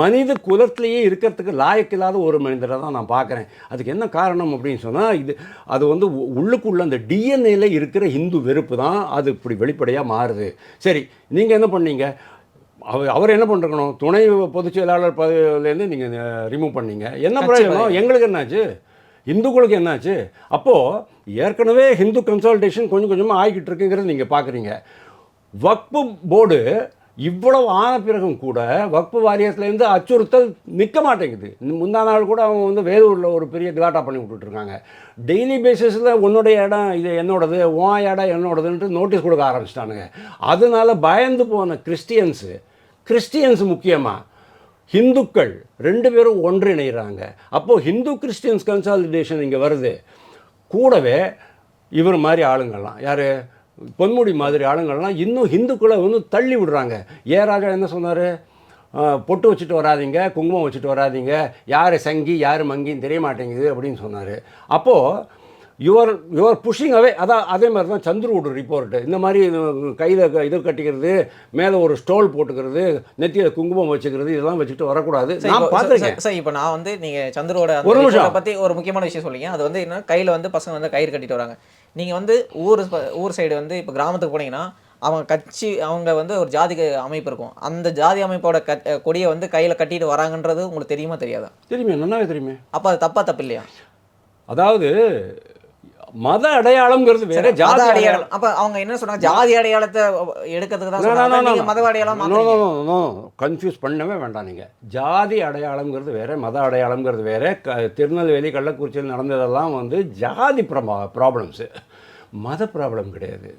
மனித குலத்திலேயே இருக்கிறதுக்கு லாயக்கில்லாத ஒரு மனிதரை தான் நான் பார்க்குறேன். அதுக்கு என்ன காரணம் அப்படின்னு சொன்னால் இது அது வந்து உ- உள்ளுக்குள்ள அந்த டிஎன்ஏல இருக்கிற இந்து வெறுப்பு தான் அது இப்படி வெளிப்படையாக மாறுது. சரி நீங்கள் என்ன பண்ணீங்க? அவர் அவர் என்ன பண்ணிருக்கணும்? துணை பொதுச் செயலாளர் பதவியிலேருந்து நீங்கள் ரிமூவ் பண்ணீங்க. என்ன பிரயோஜனம்? எங்களுக்கு என்னாச்சு? இந்துக்களுக்கு என்னாச்சு? அப்போது ஏற்கனவே ஹிந்து கன்சல்டேஷன் கொஞ்சம் கொஞ்சமாக ஆகிக்கிட்டு இருக்குங்கிறது நீங்கள் பார்க்குறீங்க வக்பு போர்டு இவ்வளவு ஆன பிறகும் கூட வக்பு வாரியத்துலேருந்து அச்சுறுத்தல் நிற்க மாட்டேங்குது. முந்தா நாள் கூட அவங்க வந்து வேலூரில் ஒரு பெரிய கிலாட்டா பண்ணி விட்டுட்ருக்காங்க. டெய்லி பேசிஸில் உன்னுடைய இடம் இது என்னோடது உன் இடம் என்னோடதுன்ட்டு நோட்டீஸ் கொடுக்க ஆரம்பிச்சிட்டானுங்க. அதனால பயந்து போன கிறிஸ்டியன்ஸு கிறிஸ்டியன்ஸ் முக்கியமாக ஹிந்துக்கள் ரெண்டு பேரும் ஒன்றிணைகிறாங்க அப்போது ஹிந்து கிறிஸ்டியன்ஸ் கன்சாலிடேஷன் இங்கே வருது. கூடவே இவர் மாதிரி ஆளுங்கள்லாம் யார்? பொன்முடி மாதிரி ஆளுங்கள்லாம் இன்னும் ஹிந்துக்களை வந்து தள்ளி விடுறாங்க. ஏ ராஜா என்ன சொன்னார்? பொட்டு வச்சுட்டு வராதீங்க குங்குமம் வச்சுட்டு வராதீங்க. யார் சங்கி யார் மங்கின்னு தெரிய மாட்டேங்குது அப்படின்னு சொன்னார். அப்போது யுவர் யுவர் புஷிங் அவே அதான் அதே மாதிரி தான் சந்துருவுட் ரிப்போர்ட்டு இந்த மாதிரி கையில் இது கட்டிக்கிறது மேலே ஒரு ஸ்டோல் போட்டுக்கிறது நெத்தியில் குங்குமம் வச்சுக்கிறது இதெல்லாம் வச்சுட்டு வரக்கூடாது. நான் பார்த்துருக்கேன். சார், இப்போ நான் வந்து நீங்க சந்துருவோட அந்த ஒரு நிமிஷம். பத்தி ஒரு முக்கியமான விஷயம் சொல்லிங்க அது வந்து என்ன கையில வந்து பசங்க வந்து கயிறு கட்டிட்டு வராங்க. நீங்க வந்து ஊர் ஊர் சைடு வந்து இப்போ கிராமத்துக்கு போனீங்கன்னா அவங்க கட்சி அவங்க வந்து ஒரு ஜாதி அமைப்பு இருக்கும். அந்த ஜாதி அமைப்போட க கொடியை வந்து கையில கட்டிட்டு வராங்கன்றது உங்களுக்கு தெரியுமா தெரியாதா? தெரியுமே நல்லாவே தெரியுமே. அப்போ அது தப்பா தப்பு இல்லையா? அதாவது மத அடையாளம்ங்கிறது வேற ஜாதி அடையாளம். அப்ப அவங்க என்ன சொன்னாங்க? ஜாதி அடையாளத்தை எடுக்கிறதுக்கு தான் நீங்க. மத அடையாளம். கன்ஃபியூஸ் பண்ணவே வேண்டாம் நீங்கள் ஜாதி அடையாளம்ங்கிறது வேற மத அடையாளம்ங்கிறது வேற. திருநெல்வேலி கள்ளக்குறிச்சியில் நடந்ததெல்லாம் வந்து ஜாதி ப்ராப்ளம்ஸு மத ப்ராப்ளம் கிடையாது.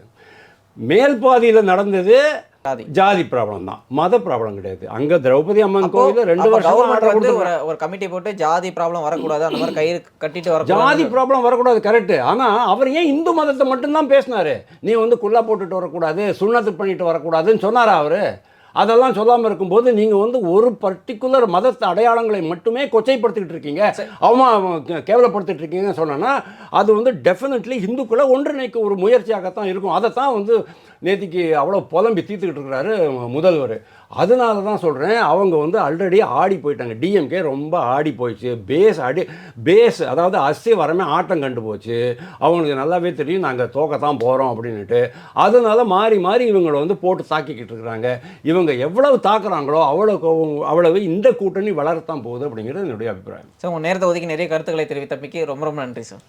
மேல் பாதியில் நடந்தது ஜாதி. ஜாதி ப்ராப்ளம் தான். மத ப்ராப்ளம் கிடையாது. அங்கே திரௌபதி அம்மன் கோவிலில் ரெண்டு வருஷம் வந்து ஒரு ஒரு கமிட்டி போட்டு ஜாதி ப்ராப்ளம் வரக்கூடாது. அந்த மாதிரி கயிறு கட்டிட்டு ஜாதி வரக்கூடாது ப்ராப்ளம் வரக்கூடாது கரெக்டு ஆனால் அவர் ஏன் இந்து மதத்தை மட்டும்தான் பேசினாரு? நீ வந்து குல்லா போட்டுட்டு வரக்கூடாது சுண்ணத்து பண்ணிட்டு வரக்கூடாதுன்னு சொன்னாரா அவர்? அதெல்லாம் சொல்லாமல் இருக்கும்போது நீங்கள் வந்து ஒரு பர்டிகுலர் மதத்த அடையாளங்களை மட்டுமே கொச்சைப்படுத்திக்கிட்டு இருக்கீங்க. அவமா கே- கேவலப்படுத்திட்டு இருக்கீங்கன்னு சொன்னோன்னா அது வந்து டெஃபினெட்லி இந்துக்களை ஒன்றிணைக்க ஒரு முயற்சியாகத்தான் இருக்கும். அதைத்தான் வந்து நேற்றுக்கு அவ்வளோ புலம்பி தீர்த்துக்கிட்டு இருக்கிறாரு முதல்வர். அதனால தான் சொல்கிறேன் அவங்க வந்து ஆல்ரெடி ஆடி போயிட்டாங்க. டிஎம்கே ரொம்ப ஆடி போயிடுச்சு. பேஸ் ஆடி பேஸ் அதாவது அஸ்தி வரமே ஆட்டம் கண்டு போச்சு. அவங்களுக்கு நல்லாவே தெரியும் நாங்கள் தோக்கத்தான் போகிறோம் அப்படின்னுட்டு. அதனால மாறி மாறி இவங்களை வந்து போட்டு தாக்கிக்கிட்டு இருக்கிறாங்க. இவங்க எவ்வளவு தாக்குறாங்களோ அவ்வளோ அவ்வளவு இந்த கூட்டணி வளரத்தான் போகுது அப்படிங்கிறது என்னுடைய அபிப்பிராயம். சார் உங்கள் நேரத்தை ஒதுக்கி நிறைய கருத்துக்களை தெரிவித்தமைக்கு ரொம்ப ரொம்ப நன்றி சார்.